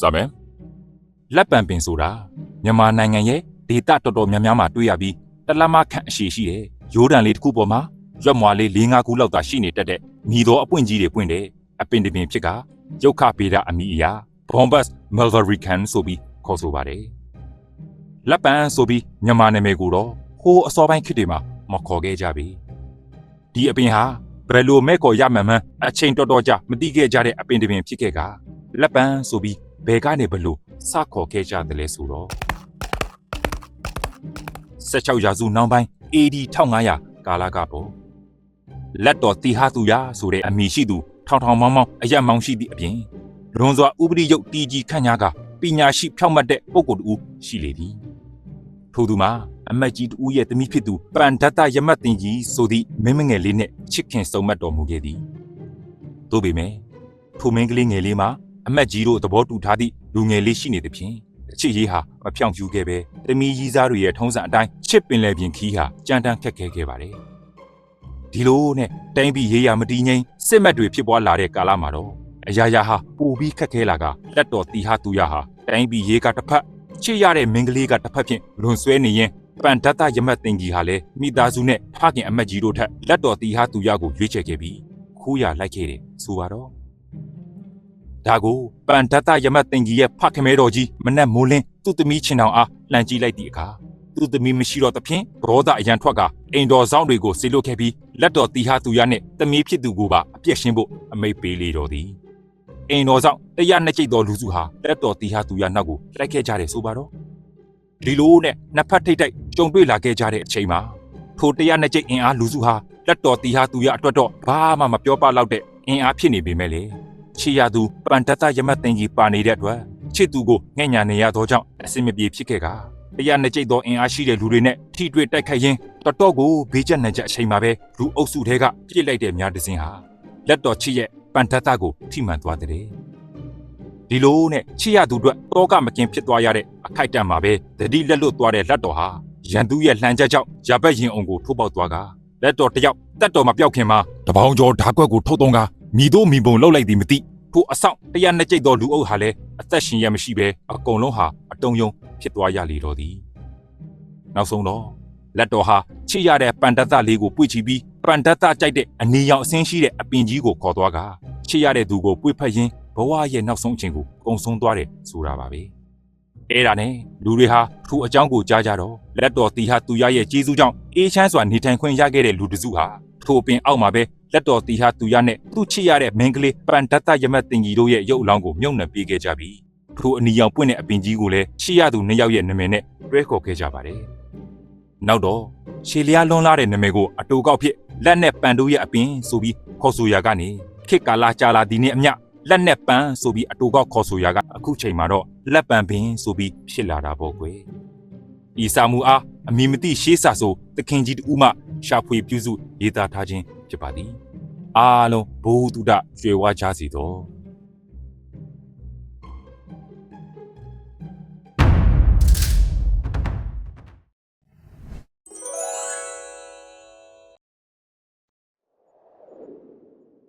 စမယ်လက်ပံပင်ဆိုတာမြန်မာနိုင်ငံရဲ့ဒေသတော်တော်များများမှာတွေ့ရပြီးတလမခန့်အရှိရှိတဲ့ရိုးတံလေးတစ်ခုပေါ်မှာရွက်မွာလေး၄၅ခုလောက်သာရှိနေတတ်တဲ့ညီတော်အပွင့်ကြီးတွေပွင့်တဲ့အပင်တစ်ပင်ဖြစ်ကရုတ်ခဗေဒအမိအရာ Bombus malvaricans ဆိုပြီးခေါ်ဆိုပါတယ်လက်ပံဆိုပြီးမြန်မာနာမည်ကိုတော့ဟိုးအစောပိုင်းခေတ်တွေမှာမခေါ်ခဲ့ကြပြီဒီအပင်ဟာဘယ်လိုမဲ့ကော်ရမှန်မှန်းအချိန်တော်တော်ကြာမသိခဲ့ကြတဲ့အပင်တစ်ပင်ဖြစ်ခဲ့ကလက်ပံဆိုပြီး ဘယ်ကနေဘယ်လိုစခေါ်ခဲ့ကြတယ်လဲဆိုတော့16ရာစုနောက်ပိုင်း AD 1500ကာလကပေါ့လက်တော်တီဟာသူရဆိုတဲ့အမည်ရှိသူထောင်ထောင်မောင်းမောင်းအရက်မောင်းရှိသည့်အပြင်လွန်စွာဥပဒေရုပ်တီကြီးခန့်ညားကပညာရှိဖြောင့်မတ်တဲ့ပုဂ္ဂိုလ်တူရှိလေသည်ထို့သူမှာအမတ်ကြီးတူရဲ့သမီးဖြစ်သူပန်ဒတ္တရမတ်တင်ကြီးဆိုသည့်မင်းမငယ်လေးနဲ့ချစ်ခင်ဆုံးမတ်တော်မူခဲ့သည်သို့ပေမဲ့ထိုမင်းကလေးငယ်လေးမှာ အမတ်ကြီးတို့သဘောတူထားသည့်လူငယ်လေးရှိနေသဖြင့်ချစ်ရေးဟာမဖြောင့်ပြူခဲ့ပဲတမီးကြီးစားတွေရဲ့ထုံးစံအတိုင်းချစ်ပင်လယ်ပြင်ခီးဟာကြမ်းတမ်းခက်ခဲခဲ့ပါတယ်ဒီလိုနဲ့တိုင်းပြည်ရေးရာမတည်ငြိမ်စစ်မှတ်တွေဖြစ်ပွားလာတဲ့ကာလမှာတော့အရာရာဟာပိုပြီးခက်ခဲလာကလက်တော်တီဟာသူရဟာတိုင်းပြည်ရေးကတစ်ဖက်ချစ်ရတဲ့မင်းကလေးကတစ်ဖက်ဖြင့်လွန်ဆွဲနေရင်ပန်ဒတ္တရမတ်တင်ကြီးဟာလည်းမိသားစုနဲ့ဖခင်အမတ်ကြီးတို့ထက်လက်တော်တီဟာသူရကိုရွေးချယ်ခဲ့ပြီးခိုးရလိုက်ခဲ့တယ်ဆိုပါတော့ ဒါကိုပန်ဒတ္တရမတ်တင်ကြီးရဲ့ဖခင်မဲတော်ကြီးမနက်မိုးလင်းသူ့သမီးချင်းတော်အားလှန်ကြည့်လိုက်သည့်အခါသူ့သမီးမရှိတော့သဖြင့်ဘောဒအရန်ထွက်ကအိမ်တော်ဆောင်တွေကိုဆေလွတ်ခဲ့ပြီးလက်တော်တီဟာသူရနဲ့သမီးဖြစ်သူကိုပါအပြည့်ရှင်းဖို့အမိတ်ပေးလေတော်သည်အိမ်တော်ဆောင်တရားနှစ်ကျိတ်တော်လူစုဟာလက်တော်တီဟာသူရနောက်ကိုလိုက်ခဲ့ကြတယ်ဆိုပါတော့ဒီလိုနဲ့နှစ်ဖက်ထိတ်ထိတ်ကြုံတွေ့လာခဲ့ကြတဲ့အချိန်မှာထိုတရားနှစ်ကျိတ်အင်အားလူစုဟာလက်တော်တီဟာသူရအတွက်တော့ဘာမှမပြောပလောက်တဲ့အင်အားဖြစ်နေပေမဲ့လေ ချီရသူပန်တတရမတ်တင်ကြီးပါနေတဲ့အတွက်ချစ်သူကိုငှက်ညာနေရသောကြောင့်အစင်မပြေဖြစ်ခဲ့ကတရားနှစ်ကျိတ်သောအင်အားရှိတဲ့လူတွေနဲ့ထိတွေ့တိုက်ခိုက်ရင်းတော်တော်ကိုဘေးကျနှံချက်အချိန်မှာပဲလူအုပ်စုထဲကပြစ်လိုက်တဲ့များတစ်စင်းဟာလက်တော်ချစ်ရဲ့ပန်တတကိုထိမှန်သွားတဲ့ဒီလိုနဲ့ချစ်ရသူအတွက်တောကမကင်ဖြစ်သွားရတဲ့အခိုက်အတန့်မှာပဲတတိလက်လွတ်သွားတဲ့လက်တော်ဟာရန်သူရဲ့လှန်ချက်ကြောင့်ရပတ်ရင်အောင်ကိုထိုးပေါက်သွားကလက်တော်တစ်ယောက်တက်တော်မပြောက်ခင်မှာတပေါင်းကျော်ဓာကွက်ကိုထုတ်သုံးက မိတို့မိဘုံလှုပ်လိုက်သည်မသိထိုအဆောင်တရားနှစ်ကျိတ်တော်လူအုပ်ဟာလည်းအသက်ရှင်ရမရှိပဲအကုန်လုံးဟာအတုံးယုံဖြစ်သွားရလေတော့သည်နောက်ဆုံးတော့လက်တော်ဟာချစ်ရတဲ့ပန်တတလေးကိုပွေ့ချပြီးပန်တတကြိုက်တဲ့အနေရောင်အစင်းရှိတဲ့အပင်ကြီးကိုခေါ်သွားကချစ်ရတဲ့သူကိုပွေ့ဖက်ရင်းဘဝရဲ့နောက်ဆုံးအချိန်ကိုကုံဆုံးသွားတယ်ဆိုတာပါပဲအဲ့ဒါနဲ့လူတွေဟာထိုအကြောင်းကိုကြားကြတော့လက်တော်တီဟာသူရရဲ့ကျေးဇူးကြောင့်အေးချမ်းစွာနေထိုင်ခွင့်ရခဲ့တဲ့လူတစ်စုဟာထိုပင်အောက်မှာပဲ လက်တော်တီဟာသူရနဲ့သူ့ချစ်ရတဲ့မင်းကလေးပန်ဒတ္တရမတ်တင်ကြီးတို့ရဲ့ရုပ်အလောင်းကိုမြုပ်နှံပေးခဲ့ကြပြီးထိုအနီရောင်ပွင့်တဲ့အပင်ကြီးကိုလည်းချစ်ရသူနှစ်ယောက်ရဲ့နာမည်နဲ့တွဲခေါ်ခဲ့ကြပါတယ်နောက်တော့ရှေလျားလွန်လာတဲ့နာမည်ကိုအတူကောက်ဖြစ်လက်နဲ့ပန်တို့ရဲ့အပင်ဆိုပြီးခေါ်ဆိုရာကနေခေတ်ကာလကြာလာသည်နဲ့အမျှလက်နဲ့ပန်းဆိုပြီးအတူကောက်ခေါ်ဆိုရာကအခုချိန်မှာတော့လက်ပံပင်ဆိုပြီးဖြစ်လာတာပေါ့ကွယ်ဤစာမှုအားအမည်မသိရှေးစာဆို သခင်ကြီးတူမှရှာဖွေပြုစုရေးသားထားခြင်းဖြစ်ပါသည် အားလုံးဘုဟုတုဒကျွယ်ဝကြစီတော့